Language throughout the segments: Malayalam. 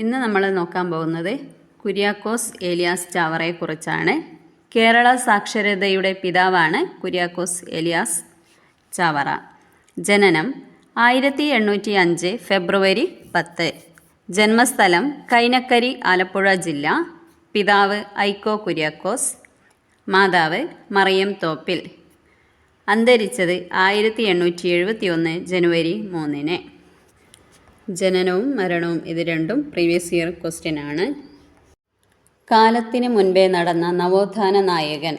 ഇന്ന് നമ്മൾ നോക്കാൻ പോകുന്നത് കുര്യാക്കോസ് ഏലിയാസ് ചാവറയെക്കുറിച്ചാണ് കേരള സാക്ഷരതയുടെ പിതാവാണ് കുര്യാക്കോസ് ഏലിയാസ് ചാവറ. ജനനം ആയിരത്തി എണ്ണൂറ്റി അഞ്ച് ഫെബ്രുവരി പത്ത്. ജന്മസ്ഥലം കൈനക്കരി ആലപ്പുഴ ജില്ല. പിതാവ് ഐക്കോ കുര്യാക്കോസ് മാതാവ് മറിയം തോപ്പിൽ. അന്തരിച്ചത് ആയിരത്തി എണ്ണൂറ്റി എഴുപത്തി ഒന്ന് ജനുവരി മൂന്നിന്. ജനനവും മരണവും ഇത് രണ്ടും പ്രീവിയസ് ഇയർ ക്വസ്റ്റ്യൻ ആണ്. കാലത്തിന് മുൻപേ നടന്ന നവോത്ഥാന നായകൻ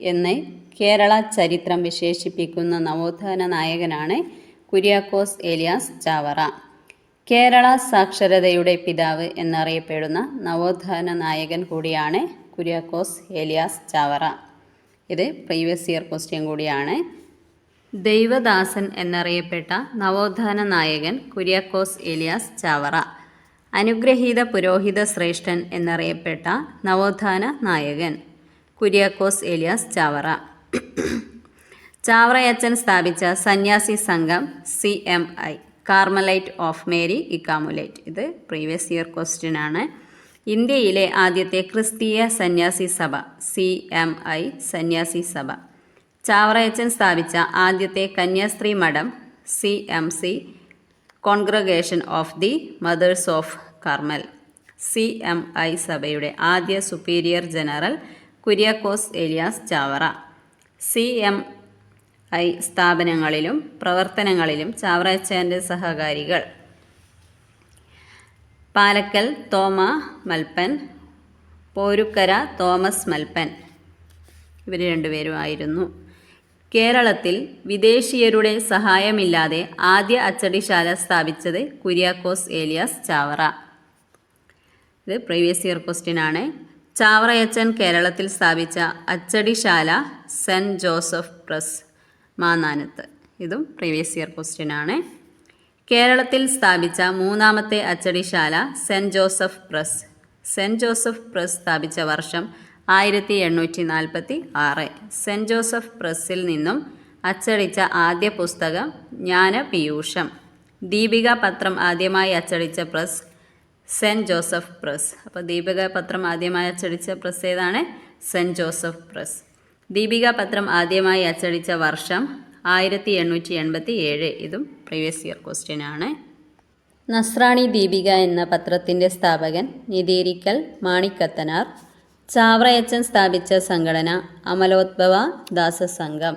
എന്ന് കേരള ചരിത്രം വിശേഷിപ്പിക്കുന്ന നവോത്ഥാന നായകനാണ് കുര്യാക്കോസ് ഏലിയാസ് ചാവറ. കേരള സാക്ഷരതയുടെ പിതാവ് എന്നറിയപ്പെടുന്ന നവോത്ഥാന നായകൻ കൂടിയാണ് കുര്യാക്കോസ് ഏലിയാസ് ചാവറ. ഇത് പ്രീവിയസ് ഇയർ ക്വസ്റ്റ്യൻ കൂടിയാണ്. ദൈവദാസൻ എന്നറിയപ്പെട്ട നവോത്ഥാന നായകൻ കുര്യാക്കോസ് ഏലിയാസ് ചാവറ അനുഗ്രഹീത പുരോഹിത ശ്രേഷ്ഠൻ എന്നറിയപ്പെട്ട നവോത്ഥാന നായകൻ കുര്യാക്കോസ് ഏലിയാസ് ചാവറ. ചാവറയച്ചൻ സ്ഥാപിച്ച സന്യാസി സംഘം C M I Carmelite of Mary Immaculate. ഇത് പ്രീവിയസ് ഇയർ ക്വസ്റ്റ്യൻ ആണ്. ഇന്ത്യയിലെ ആദ്യത്തെ ക്രിസ്തീയ സന്യാസി സഭ സി എം ഐ സന്യാസി സഭ. ചാവറയച്ചൻ സ്ഥാപിച്ച ആദ്യത്തെ കന്യാസ്ത്രീ മഠം C M C congregation of the mothers of Carmel C M I സഭയുടെ ആദ്യ superior general Kuriakose Elias Chavara. C M I സ്ഥാപനങ്ങളിലും പ്രവർത്തനങ്ങളിലും ചാവറയച്ചന്റെ സഹകാരികൾ. പാലക്കൽ തോമ മൽപ്പൻ പോരുക്കര തോമസ് മൽപ്പൻ. ഇവർ രണ്ടുപേരുമായിരുന്നു കേരളത്തിൽ വിദേശീയരുടെ സഹായമില്ലാതെ ആദ്യ അച്ചടിശാല സ്ഥാപിച്ചത് കുര്യാക്കോസ് ഏലിയാസ് ചാവറ. ഇത് പ്രീവിയസ് ഇയർ ക്വസ്റ്റ്യൻ ആണ്. ചാവറയച്ചൻ കേരളത്തിൽ സ്ഥാപിച്ച അച്ചടിശാല സെന്റ് ജോസഫ് പ്രസ് മാന്നാനത്ത്. ഇതും പ്രീവിയസ് ഇയർ ക്വസ്റ്റ്യൻ ആണ്. കേരളത്തിൽ സ്ഥാപിച്ച മൂന്നാമത്തെ അച്ചടിശാല Saint Joseph press. Saint Joseph press സ്ഥാപിച്ച വർഷം ആയിരത്തി എണ്ണൂറ്റി നാൽപ്പത്തി ആറ് സെന്റ് ജോസഫ് പ്രസ്സിൽ നിന്നും അച്ചടിച്ച ആദ്യ പുസ്തകം ജ്ഞാനപീയൂഷം. ദീപിക പത്രം ആദ്യമായി അച്ചടിച്ച പ്രസ് സെന്റ് ജോസഫ് പ്രസ്. അപ്പോൾ ദീപിക പത്രം ആദ്യമായി അച്ചടിച്ച പ്രസ് ഏതാണ്? Saint Joseph press. ദീപിക പത്രം ആദ്യമായി അച്ചടിച്ച വർഷം ആയിരത്തി എണ്ണൂറ്റി എൺപത്തി ഏഴ് ഇതും പ്രീവിയസ് ഇയർ ക്വസ്റ്റ്യൻ ആണ്. നസ്രാണി ദീപിക എന്ന പത്രത്തിന്റെ സ്ഥാപകൻ നിതീരിക്കൽ മാണിക്കത്തനാർ. ചാവറയച്ചൻ സ്ഥാപിച്ച സംഘടന അമലോത്ഭവ ദാസസംഘം.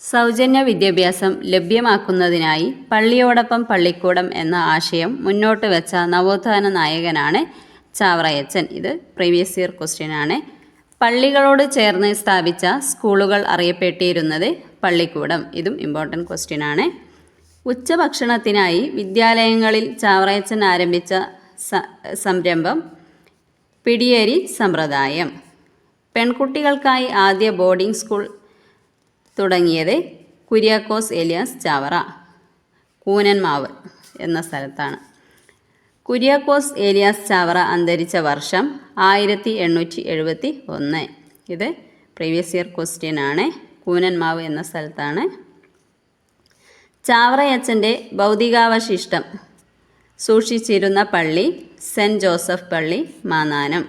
സൗജന്യ വിദ്യാഭ്യാസം ലഭ്യമാക്കുന്നതിനായി പള്ളിയോടൊപ്പം പള്ളിക്കൂടം എന്ന ആശയം മുന്നോട്ട് വെച്ച നവോത്ഥാന നായകനാണ് ചാവറയച്ചൻ. ഇത് പ്രീവിയസ് ഇയർ ക്വസ്റ്റ്യൻ ആണ്. പള്ളികളോട് ചേർന്ന് സ്ഥാപിച്ച സ്കൂളുകൾ അറിയപ്പെട്ടിരുന്നത് പള്ളിക്കൂടം. ഇതും ഇമ്പോർട്ടന്റ് ക്വസ്റ്റ്യൻ ആണ്. ഉച്ചഭക്ഷണത്തിനായി വിദ്യാലയങ്ങളിൽ ചാവറയച്ചൻ ആരംഭിച്ച സംരംഭം പിടിയേരി സമ്പ്രദായം. പെൺകുട്ടികൾക്കായി ആദ്യ ബോർഡിംഗ് സ്കൂൾ തുടങ്ങിയത് കുര്യാക്കോസ് എലിയാസ് ചാവറ കൂനന്മാവ് എന്ന സ്ഥലത്താണ്. കുര്യാക്കോസ് ഏലിയാസ് ചാവറ അന്തരിച്ച വർഷം ആയിരത്തി എണ്ണൂറ്റി എഴുപത്തി ഒന്ന് ഇത് പ്രീവിയസ് ഇയർ ക്വസ്റ്റ്യൻ ആണ്. കൂനന്മാവ് എന്ന സ്ഥലത്താണ്. ചാവറയച്ചന്റെ ഭൗതികാവശിഷ്ടം സൂക്ഷിച്ചിരുന്ന പള്ളി സെന്റ് ജോസഫ് പള്ളി മാനാനം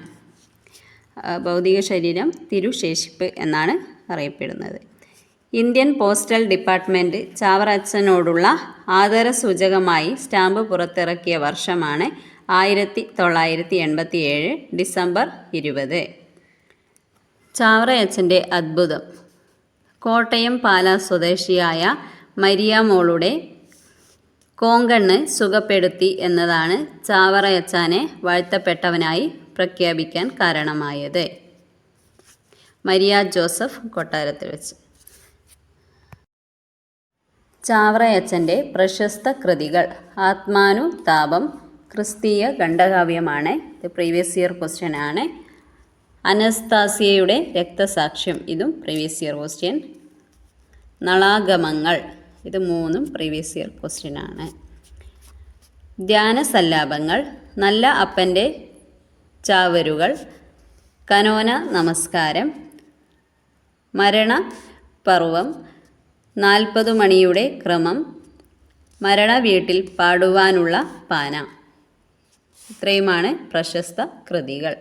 ഭൗതിക ശരീരം തിരുശേഷിപ്പ് എന്നാണ് അറിയപ്പെടുന്നത്. ഇന്ത്യൻ പോസ്റ്റൽ ഡിപ്പാർട്ട്മെന്റ് ചാവറച്ചനോടുള്ള ആദരസൂചകമായി സ്റ്റാമ്പ് പുറത്തിറക്കിയ വർഷമാണ് ആയിരത്തി തൊള്ളായിരത്തി എൺപത്തി ഏഴ് ഡിസംബർ ഇരുപത്. ചാവറയച്ചന്റെ അത്ഭുതം. കോട്ടയം പാല സ്വദേശിയായ മരിയാമോളുടെ കോങ്കണ്ണ് സുഖപ്പെടുത്തി എന്നതാണ് ചാവറയച്ചാനെ വാഴ്ത്തപ്പെട്ടവനായി പ്രഖ്യാപിക്കാൻ കാരണമായത്. മരിയ ജോസഫ് കൊട്ടാരത്തിൽ വെച്ച്. ചാവറയച്ചന്റെ പ്രശസ്ത കൃതികൾ ആത്മാനു താപം ക്രിസ്തീയ ഖണ്ഡകാവ്യമാണ്. ഇത് പ്രീവിയസ് ഇയർ ക്വസ്റ്റ്യൻ ആണ്. അനസ്താസിയയുടെ രക്തസാക്ഷ്യം ഇതും പ്രീവിയസ് ഇയർ ക്വസ്റ്റ്യൻ നളാഗമങ്ങൾ ഇത് മൂന്നും പ്രീവിയസ് ഇയർ ക്വസ്റ്റ്യൻ ആണ്. ധ്യാന സല്ലാപങ്ങൾ നല്ല അപ്പന്റെ ചാവരുകൾ കനോന നമസ്കാരം മരണ പർവം നാൽപ്പത് മണിയുടെ ക്രമം മരണ വീട്ടിൽ പാടുവാനുള്ള പാന. ഇത്രയുമാണ് പ്രശസ്ത കൃതികൾ.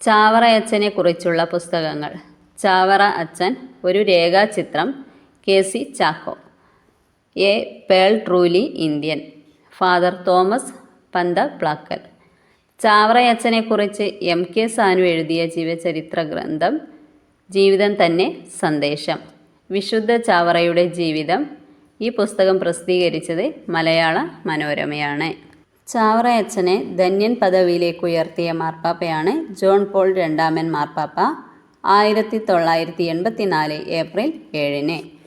ചാവറ അച്ഛനെ കുറിച്ചുള്ള പുസ്തകങ്ങൾ. ചാവറ അച്ഛൻ ഒരു രേഖാചിത്രം K C Chacko. A. Pearl truly Indian. Father Thomas Pantha Panthaplakkal. ചാവറയച്ചനെക്കുറിച്ച് M. K. Sanu എഴുതിയ ജീവചരിത്ര ഗ്രന്ഥം ജീവിതം തന്നെ സന്ദേശം. വിശുദ്ധ ചാവറയുടെ ജീവിതം. ഈ പുസ്തകം പ്രസിദ്ധീകരിച്ചത് മലയാള മനോരമയാണ്. ചാവറയച്ചനെ ധന്യൻ പദവിയിലേക്ക് ഉയർത്തിയ മാർപ്പാപ്പയാണ് ജോൺ പോൾ രണ്ടാമൻ മാർപ്പാപ്പ ആയിരത്തി തൊള്ളായിരത്തി എൺപത്തി നാല് ഏപ്രിൽ ഏഴിന്.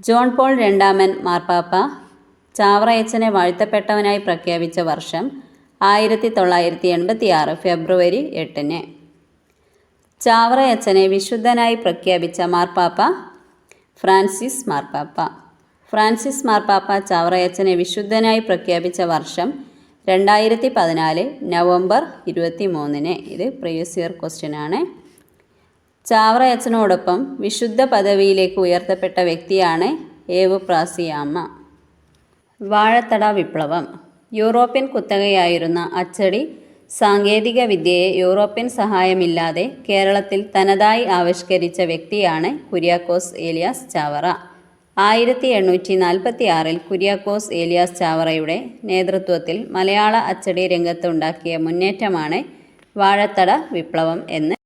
ജോൺ പോൾ രണ്ടാമൻ മാർപ്പാപ്പ. ചാവറയച്ചനെ വാഴ്ത്തപ്പെട്ടവനായി പ്രഖ്യാപിച്ച വർഷം ആയിരത്തി തൊള്ളായിരത്തി എൺപത്തി ആറ് ഫെബ്രുവരി എട്ടിന്. ചാവറയച്ചനെ വിശുദ്ധനായി പ്രഖ്യാപിച്ച മാർപ്പാപ്പ ഫ്രാൻസിസ് മാർപ്പാപ്പ. ഫ്രാൻസിസ് മാർപ്പാപ്പ ചാവറയച്ചനെ വിശുദ്ധനായി പ്രഖ്യാപിച്ച വർഷം രണ്ടായിരത്തി പതിനാല് നവംബർ ഇരുപത്തി മൂന്നിന് ഇത് പ്രീവിയസ് ഇയർ ക്വസ്റ്റ്യൻ ആണ്. ചാവറയച്ചനോടൊപ്പം വിശുദ്ധ പദവിയിലേക്ക് ഉയർത്തപ്പെട്ട വ്യക്തിയാണ് ഏവു പ്രാസിയാമ്മ വാഴത്തട വിപ്ലവം. യൂറോപ്യൻ കുത്തകയായിരുന്ന അച്ചടി സാങ്കേതിക വിദ്യയെ യൂറോപ്യൻ സഹായമില്ലാതെ കേരളത്തിൽ തനതായി ആവിഷ്കരിച്ച വ്യക്തിയാണ് കുര്യാക്കോസ് ഏലിയാസ് ചാവറ. ആയിരത്തി എണ്ണൂറ്റി നാൽപ്പത്തി ആറിൽ കുര്യാക്കോസ് ഏലിയാസ് ചാവറയുടെ നേതൃത്വത്തിൽ മലയാള അച്ചടി രംഗത്തുണ്ടാക്കിയ മുന്നേറ്റമാണ് വാഴത്തട വിപ്ലവം എന്ന്